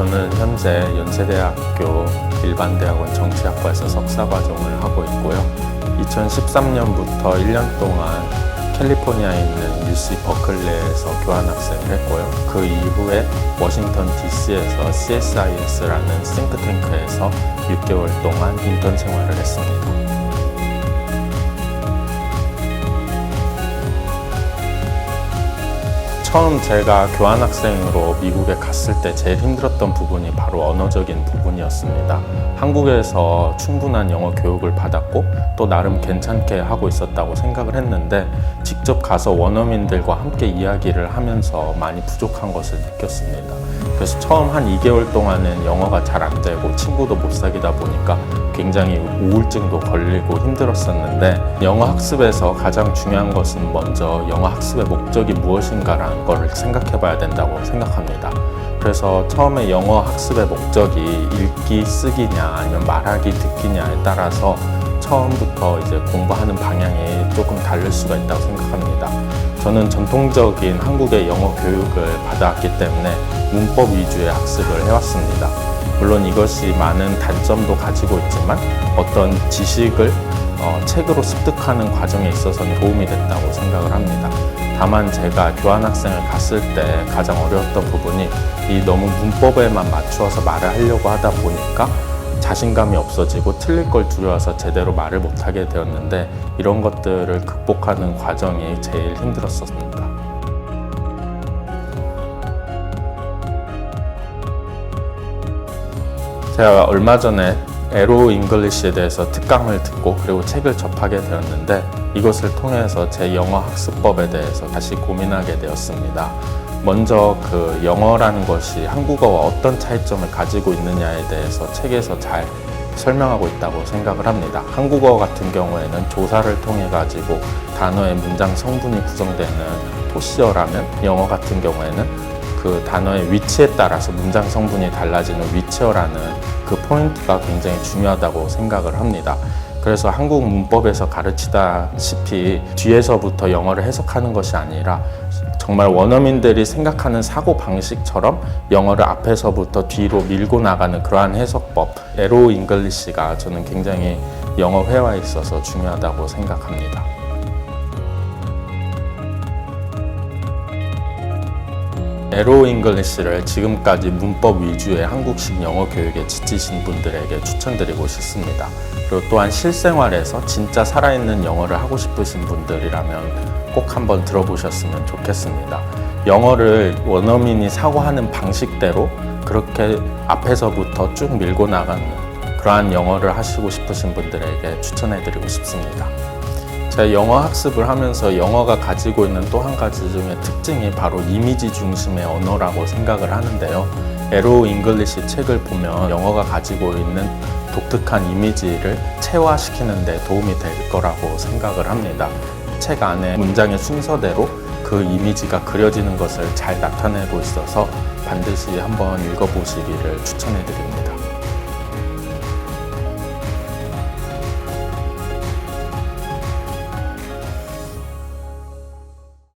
저는 현재 연세대학교 일반대학원 정치학과에서 석사 과정을 하고 있고요. 2013년부터 1년 동안 캘리포니아에 있는 UC 버클리에서 교환학생을 했고요. 그 이후에 워싱턴 DC에서 CSIS라는 싱크탱크에서 6개월 동안 인턴 생활을 했습니다. 처음 제가 교환학생으로 미국에 갔을 때 제일 힘들었던 부분이 바로 언어적인 부분이었습니다. 한국에서 충분한 영어 교육을 받았고 또 나름 괜찮게 하고 있었다고 생각을 했는데 직접 가서 원어민들과 함께 이야기를 하면서 많이 부족한 것을 느꼈습니다. 그래서 처음 한 2개월 동안은 영어가 잘 안 되고 친구도 못 사귀다 보니까 굉장히 우울증도 걸리고 힘들었었는데 영어 학습에서 가장 중요한 것은 먼저 영어 학습의 목적이 무엇인가라는 걸 생각해 봐야 된다고 생각합니다. 그래서 처음에 영어 학습의 목적이 읽기, 쓰기냐 아니면 말하기, 듣기냐에 따라서 처음부터 이제 공부하는 방향이 조금 다를 수가 있다고 생각합니다. 저는 전통적인 한국의 영어 교육을 받아왔기 때문에 문법 위주의 학습을 해왔습니다. 물론 이것이 많은 단점도 가지고 있지만 어떤 지식을 어, 책으로 습득하는 과정에 있어서는 도움이 됐다고 생각을 합니다. 다만 제가 교환학생을 갔을 때 가장 어려웠던 부분이 이 너무 문법에만 맞추어서 말을 하려고 하다 보니까 자신감이 없어지고 틀릴 걸 두려워서 제대로 말을 못하게 되었는데 이런 것들을 극복하는 과정이 제일 힘들었었습니다. 제가 얼마 전에 에로 잉글리시에 대해서 특강을 듣고 그리고 책을 접하게 되었는데 이것을 통해서 제 영어 학습법에 대해서 다시 고민하게 되었습니다. 먼저 그 영어라는 것이 한국어와 어떤 차이점을 가지고 있느냐에 대해서 책에서 잘 설명하고 있다고 생각을 합니다. 한국어 같은 경우에는 조사를 통해 가지고 단어의 문장 성분이 구성되는 토시어라면 영어 같은 경우에는 그 단어의 위치에 따라서 문장 성분이 달라지는 위치어라는 그 포인트가 굉장히 중요하다고 생각을 합니다. 그래서 한국 문법에서 가르치다시피 뒤에서부터 영어를 해석하는 것이 아니라 정말 원어민들이 생각하는 사고 방식처럼 영어를 앞에서부터 뒤로 밀고 나가는 그러한 해석법 에로 잉글리시가 저는 굉장히 영어 회화에 있어서 중요하다고 생각합니다. 에로 잉글리시를 지금까지 문법 위주의 한국식 영어 교육에 지치신 분들에게 추천드리고 싶습니다. 그리고 또한 실생활에서 진짜 살아있는 영어를 하고 싶으신 분들이라면 꼭 한번 들어보셨으면 좋겠습니다. 영어를 원어민이 사고하는 방식대로 그렇게 앞에서부터 쭉 밀고 나가는 그러한 영어를 하시고 싶으신 분들에게 추천해드리고 싶습니다. 제가 영어 학습을 하면서 영어가 가지고 있는 또 한 가지 중에 특징이 바로 이미지 중심의 언어라고 생각을 하는데요. 에로 잉글리시 책을 보면 영어가 가지고 있는 독특한 이미지를 체화시키는 데 도움이 될 거라고 생각을 합니다. 책 안에 문장의 순서대로 그 이미지가 그려지는 것을 잘 나타내고 있어서 반드시 한번 읽어보시기를 추천해 드립니다.